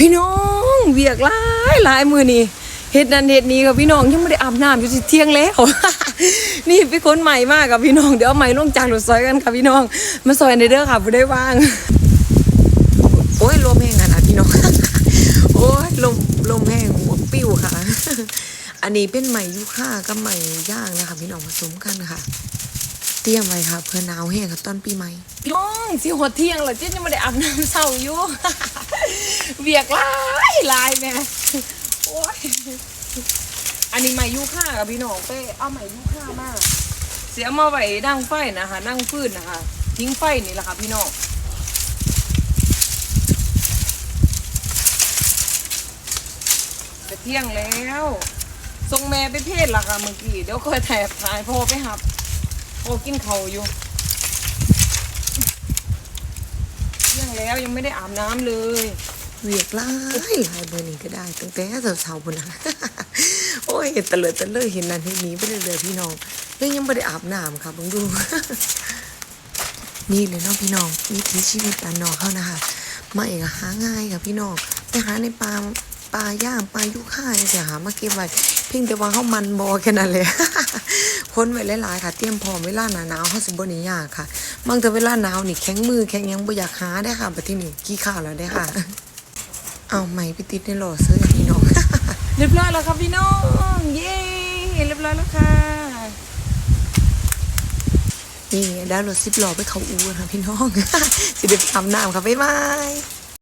พี่น้องเวียกหลายหลายมือนี่เฮ็ดนั่นเฮ็ดนี้กับพี่น้องยังไม่ได้อาบน้ำอยู่สิเที่ยงแล้ว นี่เป็นคนใหม่มากกับพี่น้องเดี๋ยวใหม่ลงจากรถซอยกันค่ะพี่น้อง มาซอยในเด้อค่ะผู้ได้ว่าง โอ้ยลมแห้งขนาดพี่น้อง โอ้ยลมลมแห้งหัวปิ้วค่ะ อันนี้เป็นไหมยุค่ากับไหมย่างนะคะพี่น้องผสมกันค่ะ เตรียมไว้ค่ะเพื่อหนาวแห้งค่ะตอนปีใหม่พี่น้องสิหัวเที่ยงเหรอเจ๊ยังไม่ได้อาบน้ำเศร้าอยู่เบียกลายลายแม่โอ้ยอันนี้ไหมยุค่ากับพี่น้องไปเอาไหมยุค่ามาก เสียมาไว้นั่งไฟนะคะนั่งฟืนนะคะทิ้งไฟนี่แหละค่ะพี่น้องจะเที่ยงแล้วส่งแม่ไปเพศละค่ะเมื่อกี้เดี๋ยวค่อยแถบถ่ายพ่อไปหับ พ่อกินเขาอยู่เที่ยงแล้วยังไม่ได้อาบน้ำเลย เวียกหลายหลายเบอร์นี้ก็ได้ ตั้งแต่สาวๆพุ่นนะ โอ้ยเห็นตะเลยตะเลยเห็นนั่นเห็นนี้ไปเรื่อยๆพี่น้องยังยังไม่ได้อาบน้ำค่ะเบังดู นี่เลยเนาะพี่น้องวิถีชีวิตบ้านนอกเขานะคะมาเอกหาง่ายค่ะพี่น้องไปหาในปลาปลาย่างปลายุค่าเสียหามาเก็บไว้เพียงแต่ว่าเขามันบอแค่นั้นเลย คนไว้หลายๆค่ะเตรียมพร้อมเวลาหนาหนาวเขาสิบ่นี่ยากค่ะบางแต่เวลาหนาวนี่แข็งมือแข็งยังบ่อยากหาได้ค่ะบัดที่นี่ขี้ข้าวแล้วได้ค่ะเอาไหมไปติดในหล่อเสื้อพี่น้องเรียบร้อยแล้วครับพี่น้องเย้เรียบร้อยแล้วค่ะนี่ได้รถสิบล้อไปเขาอูค่ะพี่น้องสิเด็ดทำน้ำค่ะบ๊ายบาย